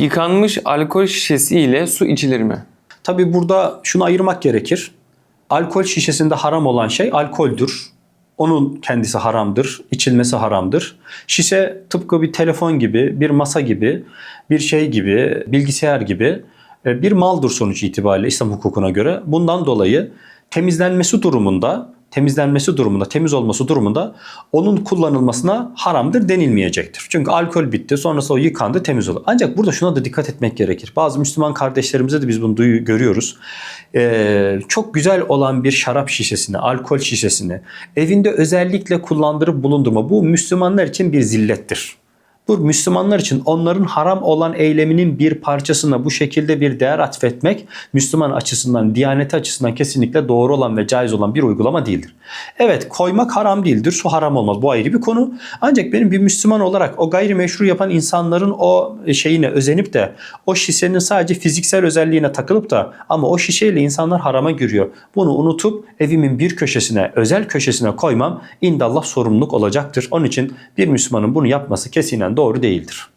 Yıkanmış alkol şişesi ile su içilir mi? Tabi burada şunu ayırmak gerekir. Alkol şişesinde haram olan şey alkoldür. Onun kendisi haramdır, içilmesi haramdır. Şişe tıpkı bir telefon gibi, bir masa gibi, bir şey gibi, bilgisayar gibi e, bir maldır sonuç itibariyle İslam hukukuna göre. Bundan dolayı temizlenmesi durumunda, temizlenmesi durumunda, temiz olması durumunda onun kullanılmasına haramdır denilmeyecektir. Çünkü alkol bitti, sonrasında o yıkandı, temiz olur. Ancak burada şuna da dikkat etmek gerekir. Bazı Müslüman kardeşlerimize de biz bunu duyu, görüyoruz. Ee, çok güzel olan bir şarap şişesini, alkol şişesini evinde özellikle kullandırıp bulundurma bu Müslümanlar için bir zillettir. Bu Müslümanlar için onların haram olan eyleminin bir parçasına bu şekilde bir değer atfetmek Müslüman açısından, diyaneti açısından kesinlikle doğru olan ve caiz olan bir uygulama değildir. Evet koymak haram değildir, su haram olmaz. Bu ayrı bir konu. Ancak benim bir Müslüman olarak o gayrimeşru yapan insanların o şeyine özenip de o şişenin sadece fiziksel özelliğine takılıp da ama o şişeyle insanlar harama giriyor. Bunu unutup evimin bir köşesine, özel köşesine koymam indallah sorumluluk olacaktır. Onun için bir Müslümanın bunu yapması kesinen doğru değildir.